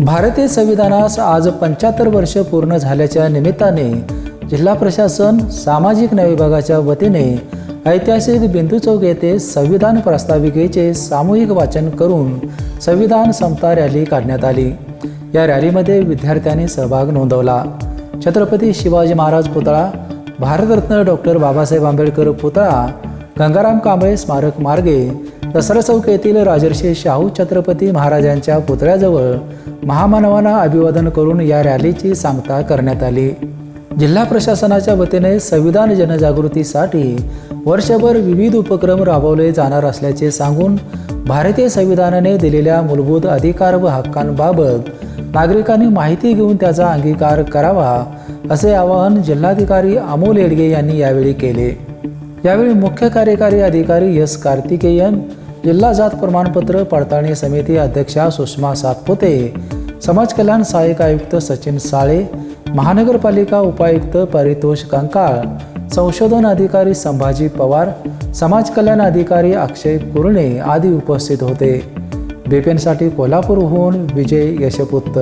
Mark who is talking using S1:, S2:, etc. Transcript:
S1: भारतीय संविधानास आज पंच्याहत्तर वर्ष पूर्ण झाल्याच्या निमित्ताने जिल्हा प्रशासन सामाजिक न्याय विभागाच्या वतीने ऐतिहासिक बिंदू चौक येथे संविधान प्रस्ताविकेचे सामूहिक वाचन करून संविधान समता रॅली काढण्यात आली. या रॅलीमध्ये विद्यार्थ्यांनी सहभाग नोंदवला. छत्रपती शिवाजी महाराज पुतळा भारतरत्न डॉक्टर बाबासाहेब आंबेडकर पुतळा गंगाराम कांबळे स्मारक मार्गे दसरा चौक येथील राजर्षी शाहू छत्रपती महाराजांच्या पुतळ्याजवळ महामानवांना अभिवादन करून या रॅलीची सांगता करण्यात आली. जिल्हा प्रशासनाच्या वतीने संविधान जनजागृतीसाठी वर्षभर विविध उपक्रम राबवले जाणार असल्याचे सांगून भारतीय संविधानाने दिलेल्या मूलभूत अधिकार व हक्कांबाबत नागरिकांनी माहिती घेऊन त्याचा अंगीकार करावा असे आवाहन जिल्हाधिकारी अमोल येडगे यांनी यावेळी केले. यावेळी मुख्य कार्यकारी अधिकारी एस कार्तिकेयन जिल्हा जात प्रमाणपत्र पडताळणी समिती अध्यक्षा सुषमा सातपुते समाज कल्याण सहाय्यक आयुक्त सचिन साळे महानगरपालिका उपायुक्त परितोष कंकाळ संशोधन अधिकारी संभाजी पवार समाज कल्याण अधिकारी अक्षय कुरणे आदी उपस्थित होते. बेपेनसाठी कोल्हापूरहून विजय यशपुत्त.